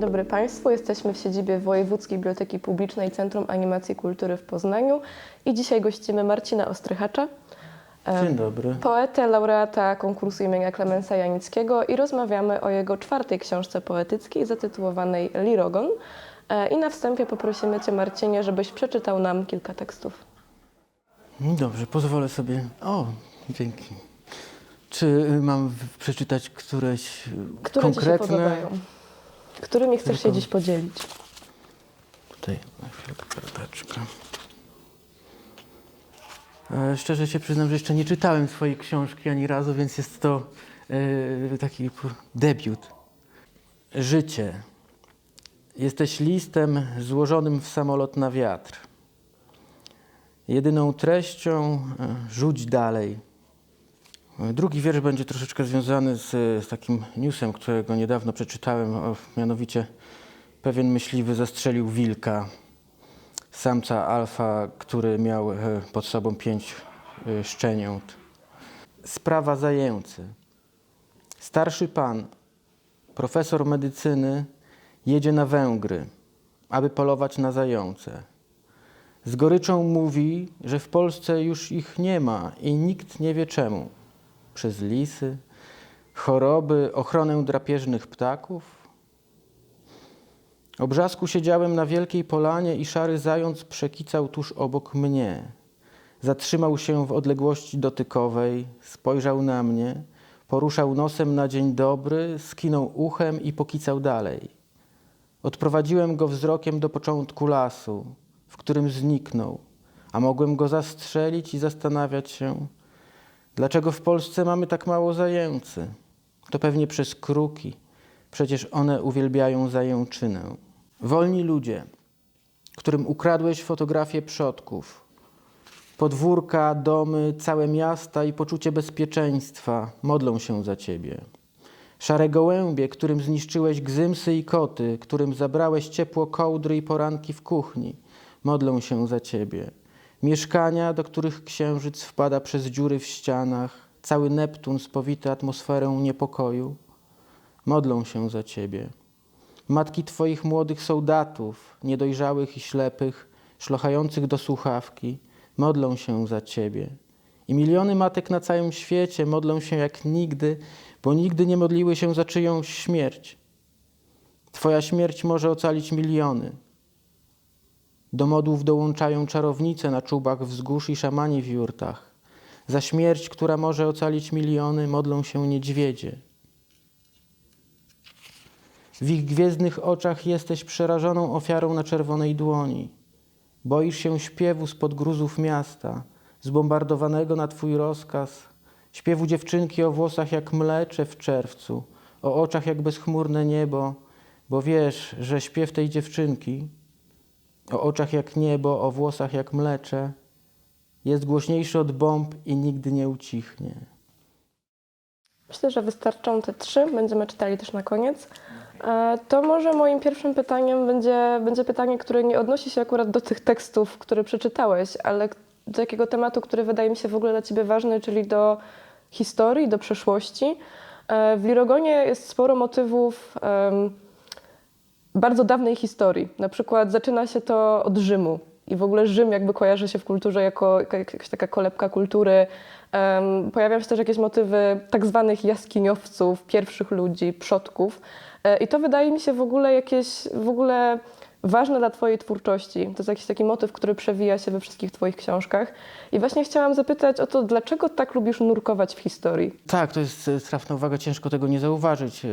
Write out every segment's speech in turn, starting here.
Dzień dobry Państwu. Jesteśmy w siedzibie Wojewódzkiej Biblioteki Publicznej Centrum Animacji i Kultury w Poznaniu i dzisiaj gościmy Marcina Ostrychacza, e, Dzień dobry. poetę, laureata konkursu imienia Klemensa Janickiego i rozmawiamy o jego czwartej książce poetyckiej zatytułowanej Lirogon. E, I na wstępie poprosimy Cię Marcinie, żebyś przeczytał nam kilka tekstów. Dobrze, pozwolę sobie. O, dzięki. Czy mam przeczytać któreś y, Które Ci się konkretne? podobają? Którymi chcesz się dziś podzielić? Tutaj, na chwilę, karteczka. E, szczerze się przyznam, że jeszcze nie czytałem swojej książki ani razu, więc jest to e, taki p- debiut. Życie. Jesteś listem złożonym w samolot na wiatr. Jedyną treścią e, rzuć dalej. Drugi wiersz będzie troszeczkę związany z, z takim newsem, którego niedawno przeczytałem, mianowicie pewien myśliwy zastrzelił wilka, samca alfa, który miał e, pod sobą pięć e, szczeniąt. Sprawa zajęcy. Starszy pan, profesor medycyny, jedzie na Węgry, aby polować na zające. Z goryczą mówi, że w Polsce już ich nie ma i nikt nie wie czemu. Przez lisy, choroby, ochronę drapieżnych ptaków. O brzasku siedziałem na wielkiej polanie i szary zając przekicał tuż obok mnie. Zatrzymał się w odległości dotykowej, spojrzał na mnie, poruszał nosem na dzień dobry, skinął uchem i pokicał dalej. Odprowadziłem go wzrokiem do początku lasu, w którym zniknął, a mogłem go zastrzelić i zastanawiać się, dlaczego w Polsce mamy tak mało zajęcy. To pewnie przez kruki, przecież one uwielbiają zajęczynę. Wolni ludzie, którym ukradłeś fotografię przodków, podwórka, domy, całe miasta i poczucie bezpieczeństwa modlą się za ciebie. Szare gołębie, którym zniszczyłeś gzymsy i koty, którym zabrałeś ciepło kołdry i poranki w kuchni, modlą się za ciebie. Mieszkania, do których księżyc wpada przez dziury w ścianach, cały Neptun spowity atmosferą niepokoju, modlą się za ciebie. Matki twoich młodych soldatów, niedojrzałych i ślepych, szlochających do słuchawki, modlą się za ciebie. I miliony matek na całym świecie modlą się jak nigdy, bo nigdy nie modliły się za czyjąś śmierć. Twoja śmierć może ocalić miliony. Do modłów dołączają czarownice na czubach wzgórz i szamani w jurtach. Za śmierć, która może ocalić miliony, modlą się niedźwiedzie. W ich gwiezdnych oczach jesteś przerażoną ofiarą na czerwonej dłoni. Boisz się śpiewu spod gruzów miasta, zbombardowanego na twój rozkaz, śpiewu dziewczynki o włosach jak mlecze w czerwcu, o oczach jak bezchmurne niebo, bo wiesz, że śpiew tej dziewczynki, o oczach jak niebo, o włosach jak mlecze, jest głośniejszy od bomb i nigdy nie ucichnie. Myślę, że wystarczą te trzy, będziemy czytali też na koniec. E, To może moim pierwszym pytaniem będzie, będzie pytanie, które nie odnosi się akurat do tych tekstów, które przeczytałeś, ale do takiego tematu, który wydaje mi się w ogóle dla Ciebie ważny, czyli do historii, do przeszłości. E, W Lirogonie jest sporo motywów em, bardzo dawnej historii. Na przykład zaczyna się to od Rzymu. I w ogóle Rzym jakby kojarzy się w kulturze jako jakaś taka kolebka kultury. Em, pojawiają się też jakieś motywy tak zwanych jaskiniowców, pierwszych ludzi, przodków. E, I to wydaje mi się w ogóle jakieś w ogóle ważne dla Twojej twórczości. To jest jakiś taki motyw, który przewija się we wszystkich Twoich książkach. I właśnie chciałam zapytać o to, dlaczego tak lubisz nurkować w historii? Tak, to jest e, trafna uwaga, ciężko tego nie zauważyć. E,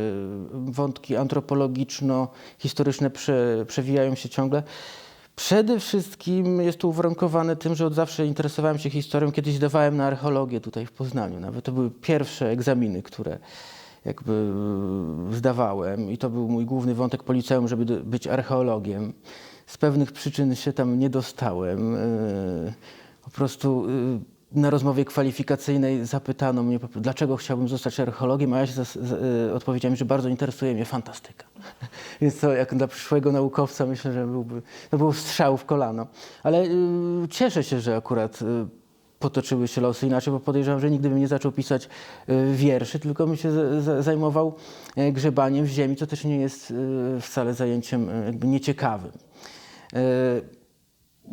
Wątki antropologiczno-historyczne prze, przewijają się ciągle. Przede wszystkim jest to uwarunkowane tym, że od zawsze interesowałem się historią. Kiedyś dawałem na archeologię tutaj w Poznaniu. Nawet to były pierwsze egzaminy, które jakby e, zdawałem i to był mój główny wątek po żeby być archeologiem. Z pewnych przyczyn się tam nie dostałem. E, Po prostu e, na rozmowie kwalifikacyjnej zapytano mnie, dlaczego chciałbym zostać archeologiem, a ja się odpowiedziałem, że bardzo interesuje mnie fantastyka. Więc to jak dla przyszłego naukowca myślę, że byłby, to był strzał w kolano. Ale cieszę się, że akurat potoczyły się losy inaczej, bo podejrzewam, że nigdy bym nie zaczął pisać y, wierszy, tylko bym się zajmował e, grzebaniem w ziemi, co też nie jest y, wcale zajęciem y, jakby nieciekawym. E,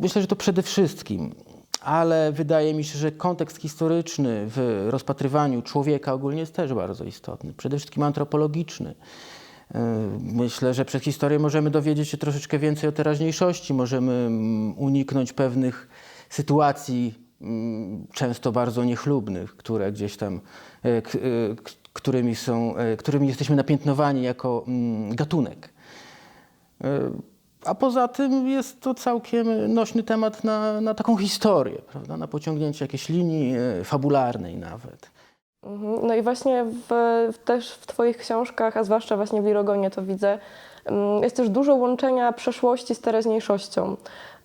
Myślę, że to przede wszystkim, ale wydaje mi się, że kontekst historyczny w rozpatrywaniu człowieka ogólnie jest też bardzo istotny, przede wszystkim antropologiczny. E, Myślę, że przez historię możemy dowiedzieć się troszeczkę więcej o teraźniejszości, możemy mm, uniknąć pewnych sytuacji, często bardzo niechlubnych, które gdzieś tam, e, e, którymi, są, e, którymi jesteśmy napiętnowani jako mm, gatunek. A poza tym jest to całkiem nośny temat na, na taką historię, prawda? na pociągnięcie jakiejś linii fabularnej nawet. Mhm. No i właśnie w, też w Twoich książkach, a zwłaszcza właśnie w Lirogonie to widzę, jest też dużo łączenia przeszłości z teraźniejszością.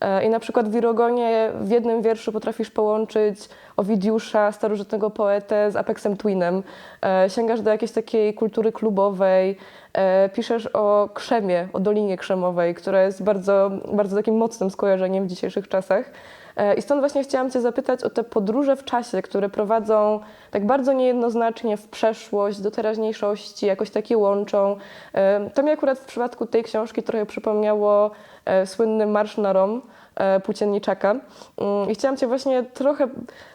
E, I na przykład w Lirogonie w jednym wierszu potrafisz połączyć Owidiusza, starożytnego poetę, z Apexem Twinem. E, Sięgasz do jakiejś takiej kultury klubowej, e, piszesz o Krzemie, o Dolinie Krzemowej, która jest bardzo, bardzo takim mocnym skojarzeniem w dzisiejszych czasach. E, I stąd właśnie chciałam Cię zapytać o te podróże w czasie, które prowadzą tak bardzo niejednoznacznie w przeszłość, do teraźniejszości, jakoś takie łączą. E, To mi akurat w przypadku tej książki trochę przypomniało e, słynny Marsz na Rom Płócienniczaka. Mm, I chciałam Cię właśnie trochę,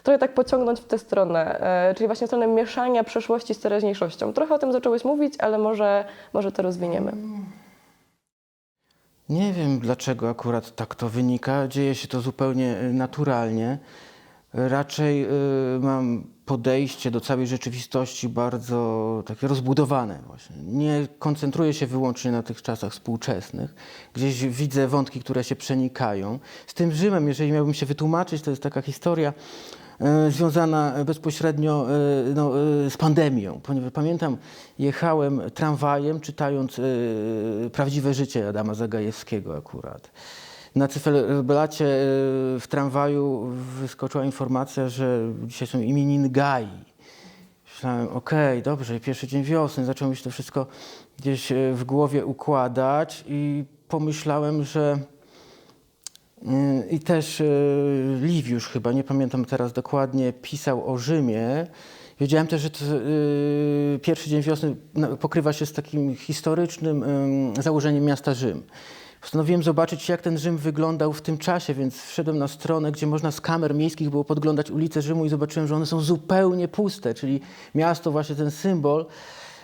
trochę tak pociągnąć w tę stronę, czyli właśnie stronę mieszania przeszłości z teraźniejszością. Trochę o tym zacząłeś mówić, ale może, może to rozwiniemy. Nie wiem dlaczego akurat tak to wynika. Dzieje się to zupełnie y, naturalnie. Raczej y, mam podejście do całej rzeczywistości bardzo takie rozbudowane właśnie. Nie koncentruję się wyłącznie na tych czasach współczesnych. Gdzieś widzę wątki, które się przenikają. Z tym Rzymem, jeżeli miałbym się wytłumaczyć, to jest taka historia związana bezpośrednio e, no, e, z pandemią. Ponieważ pamiętam, jechałem tramwajem, czytając e, Prawdziwe życie Adama Zagajewskiego akurat. Na cyferblacie e, w tramwaju wyskoczyła informacja, że dzisiaj są imieniny Gai. Myślałem, okej, dobrze, pierwszy dzień wiosny. Zacząłem mi się to wszystko gdzieś e, w głowie układać i pomyślałem, że I też yy, Liwiusz chyba, nie pamiętam teraz dokładnie, pisał o Rzymie. Wiedziałem też, że to, yy, pierwszy dzień wiosny pokrywa się z takim historycznym yy, założeniem miasta Rzym. Postanowiłem zobaczyć, jak ten Rzym wyglądał w tym czasie, więc wszedłem na stronę, gdzie można z kamer miejskich było podglądać ulice Rzymu i zobaczyłem, że one są zupełnie puste, czyli miasto, właśnie ten symbol, y,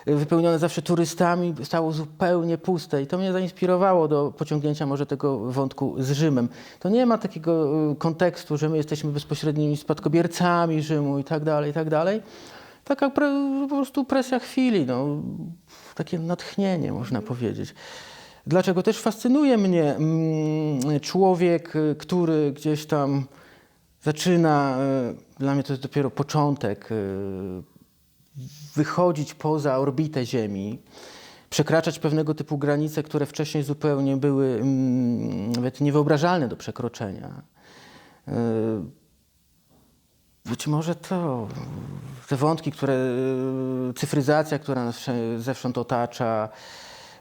wypełnione zawsze turystami, stało zupełnie puste. I to mnie zainspirowało do pociągnięcia może tego wątku z Rzymem. To nie ma takiego y, kontekstu, że my jesteśmy bezpośrednimi spadkobiercami Rzymu i tak dalej, i tak dalej. Taka po prostu presja chwili, no, takie natchnienie można powiedzieć. Dlaczego też fascynuje mnie mm, człowiek, y, który gdzieś tam zaczyna, y, dla mnie to jest dopiero początek, wychodzić poza orbitę Ziemi, przekraczać pewnego typu granice, które wcześniej zupełnie były mm, nawet niewyobrażalne do przekroczenia. Y, Być może to, te wątki, które, y, cyfryzacja, która nas zewsząd otacza,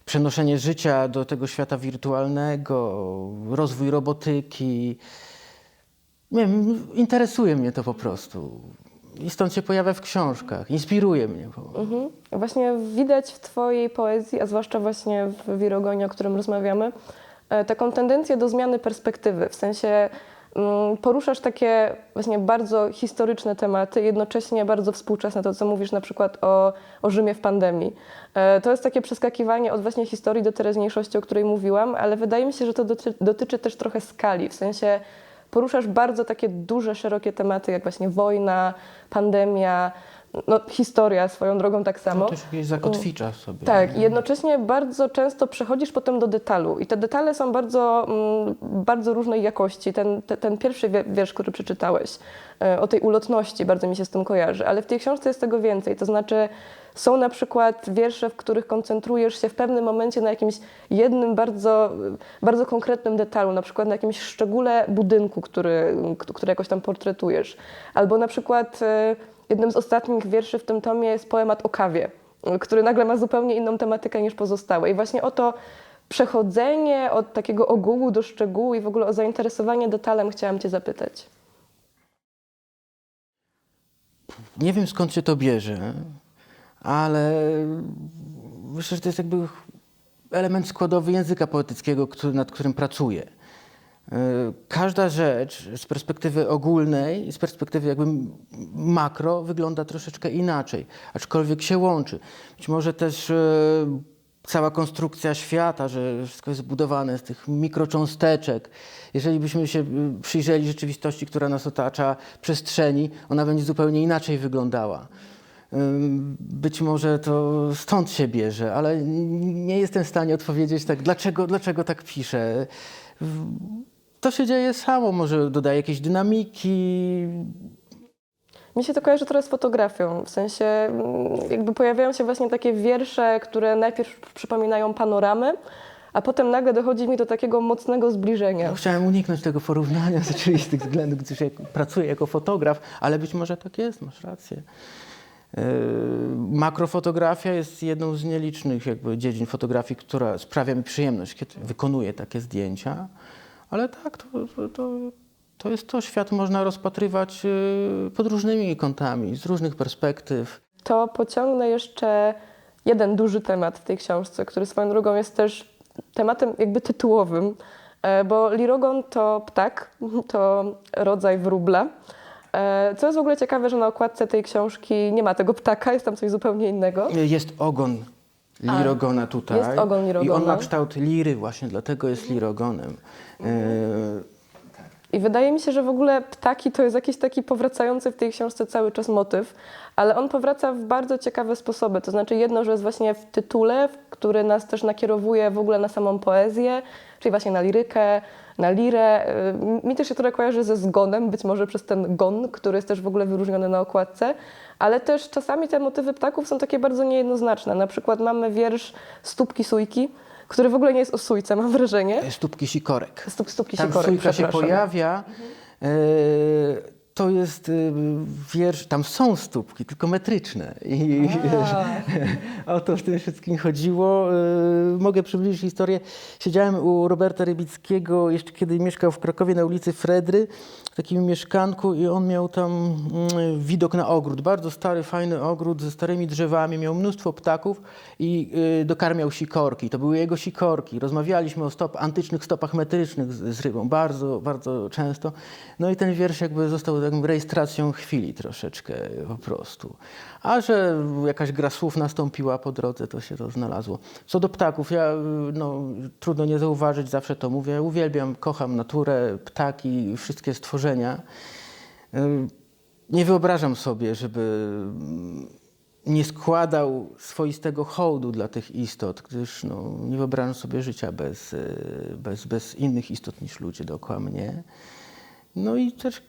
przenoszenie życia do tego świata wirtualnego, rozwój robotyki. Nie wiem, interesuje mnie to po prostu. I stąd się pojawia w książkach, inspiruje mnie. po- Mhm. Właśnie widać w Twojej poezji, a zwłaszcza właśnie w Wirogonie, o którym rozmawiamy, e, taką tendencję do zmiany perspektywy. W sensie mm, poruszasz takie właśnie bardzo historyczne tematy, jednocześnie bardzo współczesne, to co mówisz na przykład o, o Rzymie w pandemii. E, To jest takie przeskakiwanie od właśnie historii do teraźniejszości, o której mówiłam, ale wydaje mi się, że to doty- dotyczy też trochę skali, w sensie poruszasz bardzo takie duże, szerokie tematy, jak właśnie wojna, pandemia, no, historia swoją drogą tak samo. No, też gdzieś zakotwicza sobie. Tak, i jednocześnie bardzo często przechodzisz potem do detalu i te detale są bardzo, mm, bardzo różnej jakości. Ten, te, ten pierwszy wie- wiersz, który przeczytałeś, e, o tej ulotności, bardzo mi się z tym kojarzy, ale w tej książce jest tego więcej, to znaczy są na przykład wiersze, w których koncentrujesz się w pewnym momencie na jakimś jednym bardzo, bardzo konkretnym detalu, na przykład na jakimś szczególe budynku, który, który jakoś tam portretujesz. Albo na przykład e, jednym z ostatnich wierszy w tym tomie jest poemat o kawie, który nagle ma zupełnie inną tematykę niż pozostałe. I właśnie o to przechodzenie od takiego ogółu do szczegółu i w ogóle o zainteresowanie detalem chciałam Cię zapytać. nie wiem skąd się to bierze, ale myślę, że to jest jakby element składowy języka poetyckiego, który, nad którym pracuję. Y, Każda rzecz z perspektywy ogólnej, z perspektywy jakby makro wygląda troszeczkę inaczej, aczkolwiek się łączy. Być może też y, cała konstrukcja świata, że wszystko jest zbudowane z tych mikrocząsteczek. Jeżeli byśmy się y, przyjrzeli rzeczywistości, która nas otacza, przestrzeni, ona będzie zupełnie inaczej wyglądała. Być może to stąd się bierze, ale nie jestem w stanie odpowiedzieć tak, dlaczego, dlaczego tak piszę. To się dzieje samo, może dodaję jakieś dynamiki. Mi się to kojarzy trochę z fotografią, w sensie mm, jakby pojawiają się właśnie takie wiersze, które najpierw przypominają panoramy, a potem nagle dochodzi mi do takiego mocnego zbliżenia. Ja chciałem uniknąć tego porównania z oczywistych względów, gdyż ja pracuję jako fotograf, ale być może tak jest, masz rację. Yy, Makrofotografia jest jedną z nielicznych jakby dziedzin fotografii, która sprawia mi przyjemność, kiedy wykonuję takie zdjęcia. Ale tak, to, to, to, jest to, świat można rozpatrywać yy, pod różnymi kątami, z różnych perspektyw. To pociągnę jeszcze jeden duży temat w tej książce, który swoją drogą jest też tematem jakby tytułowym, e, bo lirogon to ptak, to rodzaj wróbla. E, Co jest w ogóle ciekawe, że na okładce tej książki nie ma tego ptaka, jest tam coś zupełnie innego. Jest ogon lirogona tutaj. jest ogon I on lirogona. ma kształt liry właśnie, dlatego jest lirogonem. Yy, I wydaje mi się, że w ogóle ptaki to jest jakiś taki powracający w tej książce cały czas motyw, ale on powraca w bardzo ciekawe sposoby. To znaczy jedno, że jest właśnie w tytule, który nas też nakierowuje w ogóle na samą poezję, czyli właśnie na lirykę, na lirę. Y, Mi też się trochę kojarzy ze zgonem, być może przez ten gon, który jest też w ogóle wyróżniony na okładce, ale też czasami te motywy ptaków są takie bardzo niejednoznaczne. Na przykład mamy wiersz Stópki Sójki, który w ogóle nie jest o sójce, mam wrażenie. stópki sikorek. Stóp, stópki Tam sikorek, sójka się pojawia. E, to jest e, wiersz, tam są stópki, tylko metryczne. I o to w tym wszystkim chodziło. E, mogę przybliżyć historię. Siedziałem u Roberta Rybickiego, jeszcze kiedy mieszkał w Krakowie na ulicy Fredry, w takim mieszkanku i on miał tam mm, widok na ogród. Bardzo stary, fajny ogród ze starymi drzewami, miał mnóstwo ptaków i y, dokarmiał sikorki. To były jego sikorki. Rozmawialiśmy o stop, antycznych stopach metrycznych z, z rybą bardzo, bardzo często. No i ten wiersz jakby został taką rejestracją chwili troszeczkę po prostu. A że jakaś gra słów nastąpiła po drodze, to się to znalazło. Co do ptaków, ja no, trudno nie zauważyć, zawsze to mówię, uwielbiam, kocham naturę, ptaki, wszystkie stworzenia. Nie wyobrażam sobie, żeby nie składał swoistego hołdu dla tych istot, gdyż no, nie wyobrażam sobie życia bez, bez, bez innych istot niż ludzie dookoła mnie. No i też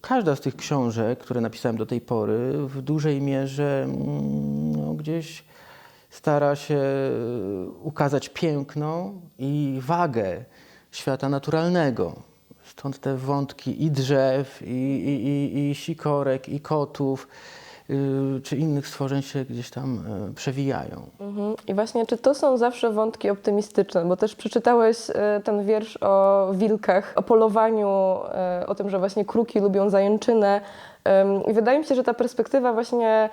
każda z tych książek, które napisałem do tej pory, w dużej mierze mm, no, gdzieś stara się ukazać piękno i wagę świata naturalnego. Stąd te wątki i drzew, i, i, i, i sikorek, i kotów, czy innych stworzeń się gdzieś tam y, przewijają. Mhm. I właśnie, czy to są zawsze wątki optymistyczne? Bo też przeczytałeś e, ten wiersz o wilkach, o polowaniu, o tym, że właśnie kruki lubią zajęczynę. I wydaje mi się, że ta perspektywa właśnie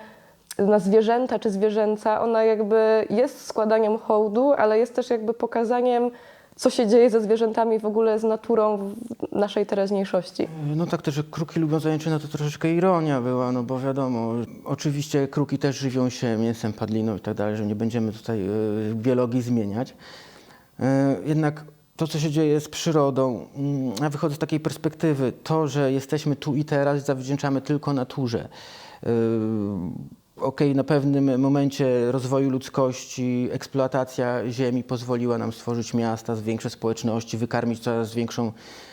na zwierzęta czy zwierzęca, ona jakby jest składaniem hołdu, ale jest też jakby pokazaniem, co się dzieje ze zwierzętami w ogóle z naturą w naszej teraźniejszości. No tak też, że kruki lubią zajęczyny, to troszeczkę ironia była, no bo wiadomo, oczywiście kruki też żywią się mięsem, padliną i tak dalej, że nie będziemy tutaj y, biologii zmieniać. Y, Jednak to, co się dzieje z przyrodą, mm, ja wychodzę z takiej perspektywy, to, że jesteśmy tu i teraz zawdzięczamy tylko naturze. Okej, na pewnym momencie rozwoju ludzkości eksploatacja ziemi pozwoliła nam stworzyć miasta, zwiększyć społeczności, wykarmić coraz większą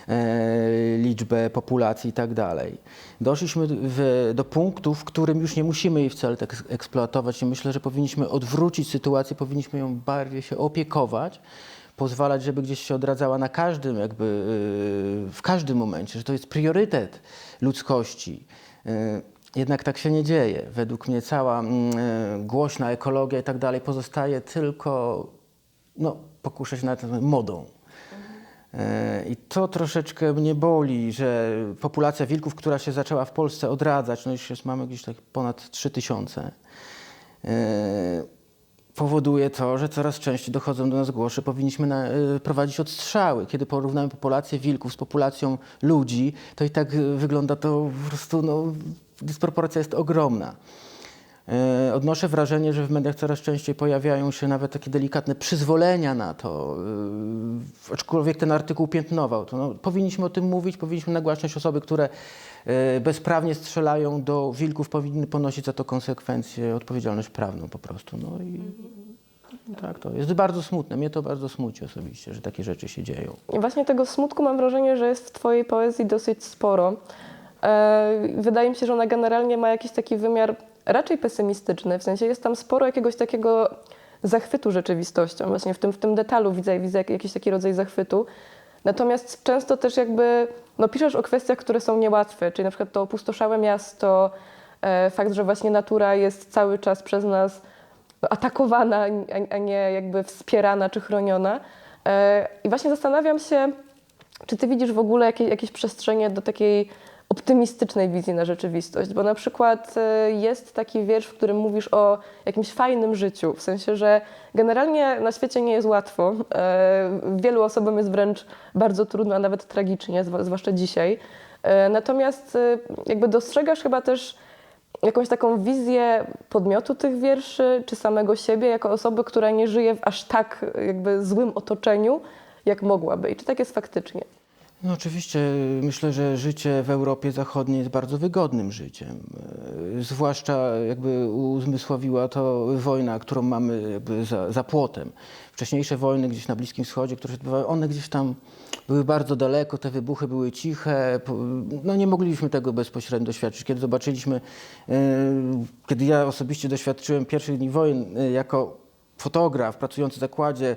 e, liczbę populacji i tak dalej. Doszliśmy w, do punktu, w którym już nie musimy jej wcale tak eksploatować i myślę, że powinniśmy odwrócić sytuację, powinniśmy ją bardziej się opiekować, pozwalać, żeby gdzieś się odradzała na każdym, jakby y, w każdym momencie, że to jest priorytet ludzkości. Jednak tak się nie dzieje. Według mnie cała mm, y, głośna ekologia i tak dalej pozostaje tylko, no, się na to, modą. E, I to troszeczkę mnie boli, że populacja wilków, która się zaczęła w Polsce odradzać, no już jest, mamy gdzieś tak ponad 3000, e, powoduje to, że coraz częściej dochodzą do nas głosy, powinniśmy na, prowadzić odstrzały. Kiedy porównamy populację wilków z populacją ludzi, to i tak wygląda to po prostu, no, dysproporcja jest ogromna. E, Odnoszę wrażenie, że w mediach coraz częściej pojawiają się nawet takie delikatne przyzwolenia na to, y, aczkolwiek ten artykuł piętnował to. No, powinniśmy o tym mówić, powinniśmy nagłaśniać osoby, które e, bezprawnie strzelają do wilków, powinny ponosić za to konsekwencje, odpowiedzialność prawną po prostu. No i tak to jest bardzo smutne. Mnie to bardzo smuci osobiście, że takie rzeczy się dzieją. I właśnie tego smutku mam wrażenie, że jest w Twojej poezji dosyć sporo. E, Wydaje mi się, że ona generalnie ma jakiś taki wymiar raczej pesymistyczny, w sensie jest tam sporo jakiegoś takiego zachwytu rzeczywistością. Właśnie w tym, w tym detalu widzę, widzę jak- jakiś taki rodzaj zachwytu. Natomiast często też jakby no, piszesz o kwestiach, które są niełatwe, czyli na przykład to opustoszałe miasto, e, fakt, że właśnie natura jest cały czas przez nas atakowana, a, a nie jakby wspierana czy chroniona. E, I właśnie zastanawiam się, czy ty widzisz w ogóle jakieś, jakieś przestrzenie do takiej optymistycznej wizji na rzeczywistość? Bo na przykład e, jest taki wiersz, w którym mówisz o jakimś fajnym życiu, w sensie, że generalnie na świecie nie jest łatwo. E, Wielu osobom jest wręcz bardzo trudno, a nawet tragicznie, zwłaszcza dzisiaj. E, Natomiast jakby dostrzegasz chyba też jakąś taką wizję podmiotu tych wierszy, czy samego siebie, jako osoby, która nie żyje w aż tak jakby złym otoczeniu, jak mogłaby. I czy tak jest faktycznie? No oczywiście myślę, że życie w Europie Zachodniej jest bardzo wygodnym życiem. E, Zwłaszcza jakby uzmysłowiła to wojna, którą mamy za, za płotem. Wcześniejsze wojny gdzieś na Bliskim Wschodzie, które się odbywały, one gdzieś tam były bardzo daleko, te wybuchy były ciche. No nie mogliśmy tego bezpośrednio doświadczyć. Kiedy zobaczyliśmy, e, kiedy ja osobiście doświadczyłem pierwszych dni wojen e, jako fotograf pracujący w zakładzie,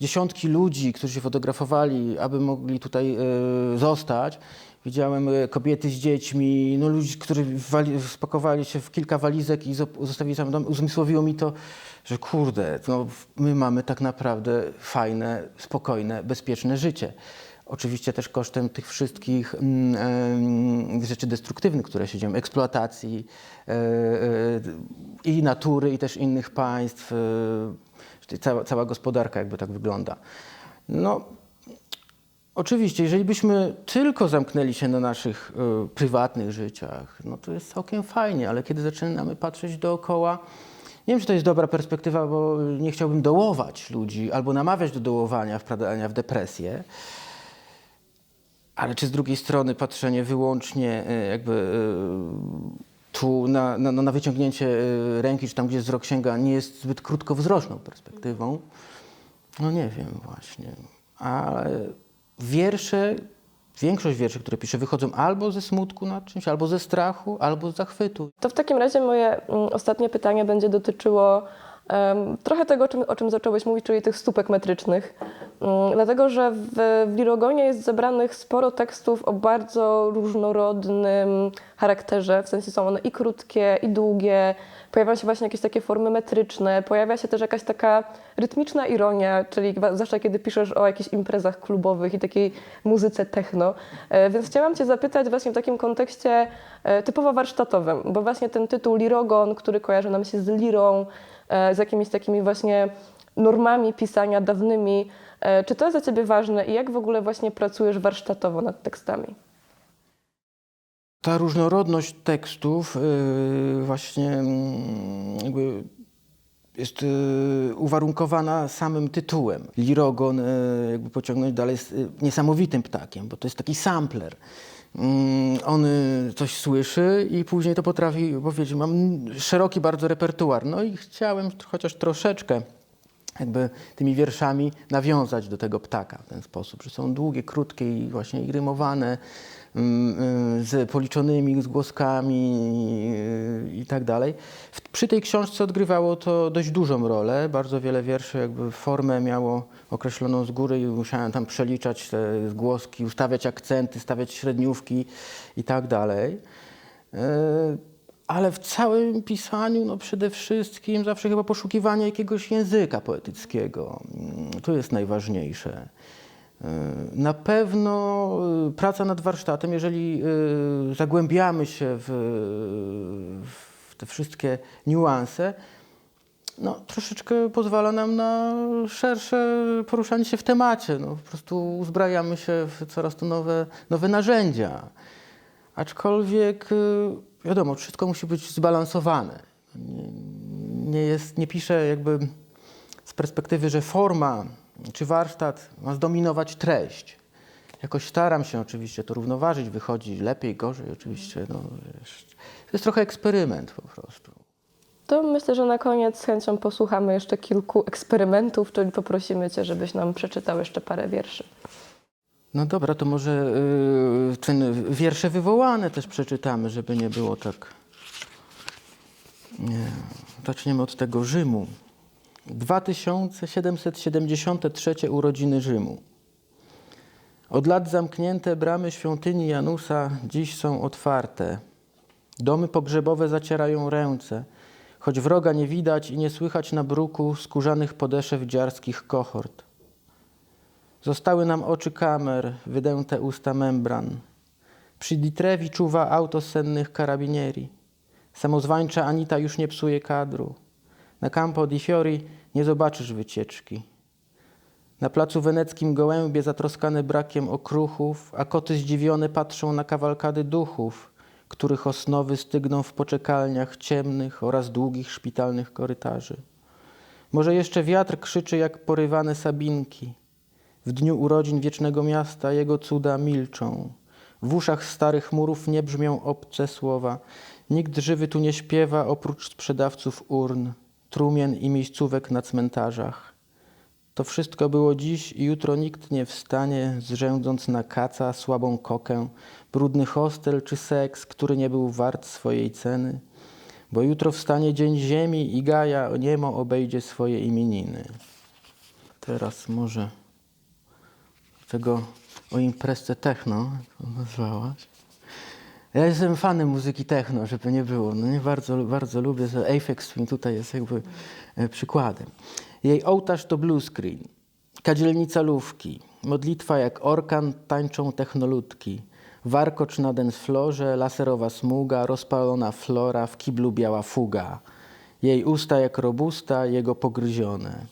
dziesiątki ludzi, którzy się fotografowali, aby mogli tutaj e, zostać. Widziałem e, kobiety z dziećmi, no ludzi, którzy wali, spakowali się w kilka walizek i zo- zostawili sam dom. Uzmysłowiło mi to, że kurde, no, my mamy tak naprawdę fajne, spokojne, bezpieczne życie. Oczywiście też kosztem tych wszystkich mm, rzeczy destruktywnych, które się dzieją, eksploatacji e, i natury, i też innych państw. e, Cała, cała gospodarka jakby tak wygląda. No, oczywiście, jeżeli byśmy tylko zamknęli się na naszych y, prywatnych życiach, no to jest całkiem fajnie, ale kiedy zaczynamy patrzeć dookoła, nie wiem, czy to jest dobra perspektywa, bo nie chciałbym dołować ludzi albo namawiać do dołowania, wpadania w depresję. Ale czy z drugiej strony patrzenie wyłącznie y, jakby y, tu na, na, no, na wyciągnięcie y, ręki, czy tam gdzie wzrok sięga, nie jest zbyt krótkowzroczną perspektywą? No nie wiem właśnie. Ale wiersze, większość wierszy, które piszę, wychodzą albo ze smutku nad czymś, albo ze strachu, albo z zachwytu. To w takim razie moje mm, ostatnie pytanie będzie dotyczyło em, trochę tego, czym, o czym zacząłeś mówić, czyli tych stópek metrycznych. Mm, dlatego, że w, w Lirogonie jest zebranych sporo tekstów o bardzo różnorodnym charakterze, w sensie są one i krótkie, i długie, pojawiają się właśnie jakieś takie formy metryczne, pojawia się też jakaś taka rytmiczna ironia, czyli zwłaszcza kiedy piszesz o jakichś imprezach klubowych i takiej muzyce techno. E, Więc chciałam Cię zapytać właśnie w takim kontekście e, typowo warsztatowym, bo właśnie ten tytuł Lirogon, który kojarzy nam się z lirą, e, z jakimiś takimi właśnie normami pisania dawnymi, e, czy to jest dla Ciebie ważne i jak w ogóle właśnie pracujesz warsztatowo nad tekstami? Ta różnorodność tekstów y, właśnie mm, jest y, uwarunkowana samym tytułem. Lirogon, y, jakby pociągnąć dalej, jest niesamowitym ptakiem, bo to jest taki sampler. Mm, On coś słyszy i później to potrafi powiedzieć. Mam szeroki bardzo repertuar. No i chciałem chociaż troszeczkę jakby tymi wierszami nawiązać do tego ptaka w ten sposób, że są długie, krótkie i właśnie i rymowane, mm, y, z policzonymi zgłoskami y, i tak dalej. Przy tej książce odgrywało to dość dużą rolę. Bardzo wiele wierszy jakby formę miało określoną z góry i musiałem tam przeliczać te zgłoski, ustawiać akcenty, stawiać średniówki i tak dalej. Ale w całym pisaniu, no przede wszystkim zawsze chyba poszukiwanie jakiegoś języka poetyckiego. Mm, To jest najważniejsze. Na pewno y, praca nad warsztatem, jeżeli y, zagłębiamy się w, w te wszystkie niuanse, no, troszeczkę pozwala nam na szersze poruszanie się w temacie. No, po prostu uzbrajamy się w coraz to nowe, nowe narzędzia. Aczkolwiek, y, wiadomo, wszystko musi być zbalansowane. Nie, jest, nie piszę jakby z perspektywy, że forma czy warsztat ma zdominować treść. Jakoś staram się oczywiście to równoważyć, wychodzi lepiej, gorzej oczywiście. No. To jest trochę eksperyment po prostu. To myślę, że na koniec z chęcią posłuchamy jeszcze kilku eksperymentów, czyli poprosimy Cię, żebyś nam przeczytał jeszcze parę wierszy. No dobra, to może y, ten wiersze wywołane też przeczytamy, żeby nie było tak. Nie. Zaczniemy od tego Rzymu. 2773 urodziny Rzymu. Od lat zamknięte bramy świątyni Janusa dziś są otwarte. Domy pogrzebowe zacierają ręce, choć wroga nie widać i nie słychać na bruku skórzanych podeszew dziarskich kohort. Zostały nam oczy kamer, wydęte usta membran. Przy Ditrewi czuwa auto sennych karabinieri. Samozwańcza Anita już nie psuje kadru. Na Campo di Fiori nie zobaczysz wycieczki. Na placu weneckim gołębie zatroskane brakiem okruchów, a koty zdziwione patrzą na kawalkady duchów, których osnowy stygną w poczekalniach ciemnych oraz długich szpitalnych korytarzy. Może jeszcze wiatr krzyczy jak porywane sabinki. W dniu urodzin wiecznego miasta jego cuda milczą. W uszach starych murów nie brzmią obce słowa. Nikt żywy tu nie śpiewa oprócz sprzedawców urn, trumien i miejscówek na cmentarzach. To wszystko było dziś i jutro nikt nie wstanie, zrzędząc na kaca, słabą kokę, brudny hostel czy seks, który nie był wart swojej ceny. Bo jutro wstanie dzień ziemi i Gaja niemo obejdzie swoje imieniny. Teraz może tego o imprezce techno, jak to nazwałaś. Ja jestem fanem muzyki techno, żeby nie było. No nie bardzo, bardzo lubię, Aphex Twin tutaj jest jakby e, przykładem. Jej ołtarz to blue screen, kadzielnica lówki, modlitwa jak orkan tańczą technoludki, warkocz na densflorze, laserowa smuga, rozpalona flora, w kiblu biała fuga. Jej usta jak robusta, jego pogryzione.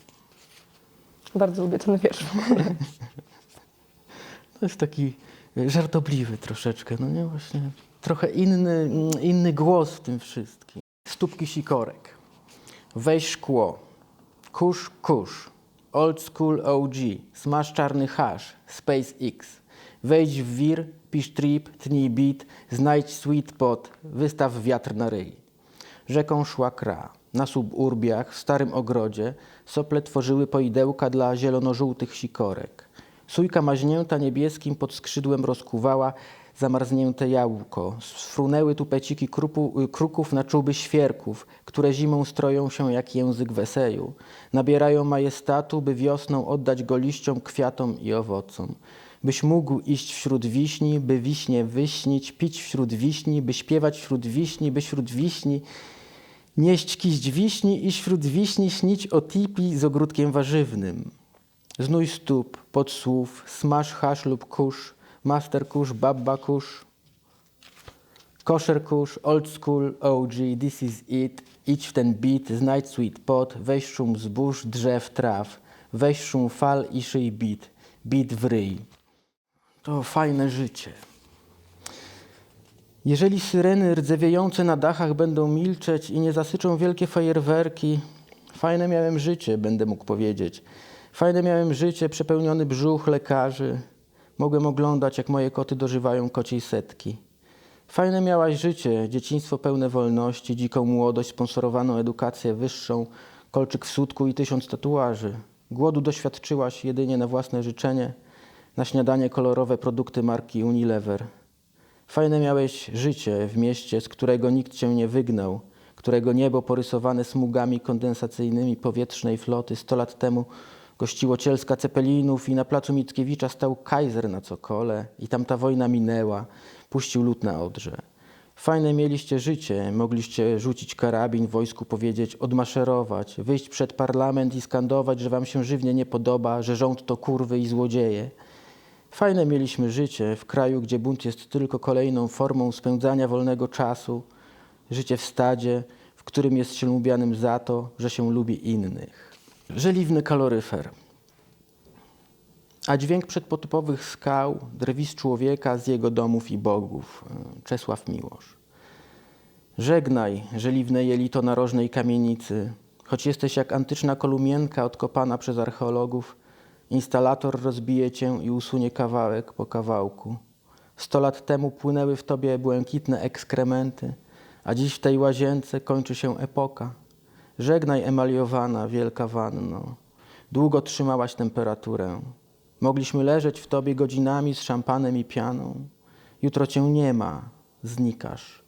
Bardzo lubię ten wiersz. To jest taki e, żartobliwy troszeczkę, no nie właśnie. Trochę inny, mm, inny głos w tym wszystkim. Stópki sikorek. Weź szkło. Kusz, kusz. Old school OG. Smash czarny hash. Space X. Wejdź w wir, pisz trip, tnij beat, znajdź sweet pot, wystaw wiatr na ryj. Rzeką szła kra. Na suburbiach, w starym ogrodzie, sople tworzyły poidełka dla zielono-żółtych sikorek. Sójka maźnięta niebieskim pod skrzydłem rozkuwała zamarznięte jałko. Sfrunęły tu peciki krupu, kruków na czuby świerków, które zimą stroją się jak język weseju. Nabierają majestatu, by wiosną oddać go liściom, kwiatom i owocom. Byś mógł iść wśród wiśni, by wiśnie wyśnić, pić wśród wiśni, by śpiewać wśród wiśni, by wśród wiśni nieść kiść wiśni i wśród wiśni śnić o tipi z ogródkiem warzywnym. Znój stóp, podsłów, smash hash lub kusz, master kusz, babba kusz, kosher kusz, old school, OG, this is it, idź w ten beat, znajdź sweet pot, weź szum zbóż, drzew, traw, weź szum fal i szyj beat, beat w ryj. To fajne życie. Jeżeli syreny rdzewiejące na dachach będą milczeć i nie zasyczą wielkie fajerwerki, fajne miałem życie, będę mógł powiedzieć. Fajne miałem życie, przepełniony brzuch lekarzy. Mogłem oglądać, jak moje koty dożywają kociej setki. Fajne miałaś życie, dzieciństwo pełne wolności, dziką młodość, sponsorowaną edukację wyższą, kolczyk w sutku i tysiąc tatuaży. Głodu doświadczyłaś jedynie na własne życzenie, na śniadanie kolorowe produkty marki Unilever. Fajne miałeś życie w mieście, z którego nikt cię nie wygnał, którego niebo porysowane smugami kondensacyjnymi powietrznej floty sto lat temu gościło cielska cepelinów i na placu Mickiewicza stał kajzer na cokole i tam ta wojna minęła, puścił lód na odrze. Fajne mieliście życie, mogliście rzucić karabin, wojsku powiedzieć, odmaszerować, wyjść przed parlament i skandować, że wam się żywnie nie podoba, że rząd to kurwy i złodzieje. Fajne mieliśmy życie w kraju, gdzie bunt jest tylko kolejną formą spędzania wolnego czasu. Życie w stadzie, w którym jest się lubianym za to, że się lubi innych. Żeliwny kaloryfer. A dźwięk przedpotopowych skał, drwisk człowieka z jego domów i bogów. Czesław Miłosz. Żegnaj, żeliwne jelito narożnej kamienicy, choć jesteś jak antyczna kolumienka odkopana przez archeologów, instalator rozbije cię i usunie kawałek po kawałku. Sto lat temu płynęły w tobie błękitne ekskrementy, a dziś w tej łazience kończy się epoka. Żegnaj emaliowana, wielka wanno. Długo trzymałaś temperaturę. Mogliśmy leżeć w tobie godzinami z szampanem i pianą. Jutro cię nie ma, znikasz.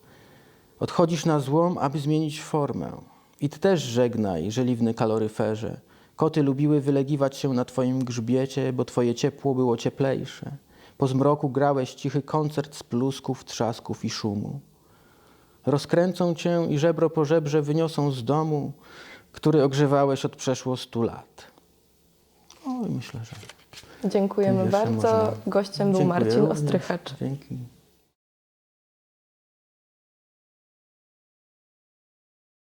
Odchodzisz na złom, aby zmienić formę. I ty też żegnaj, żeliwny kaloryferze. Koty lubiły wylegiwać się na twoim grzbiecie, bo twoje ciepło było cieplejsze. Po zmroku grałeś cichy koncert z plusków, trzasków i szumu. Rozkręcą cię i żebro po żebrze wyniosą z domu, który ogrzewałeś od przeszło stu lat. Oj, myślę, że... Dziękujemy bardzo. można- Gościem był Dziękuję Marcin. Ostrychacz. Dzięki.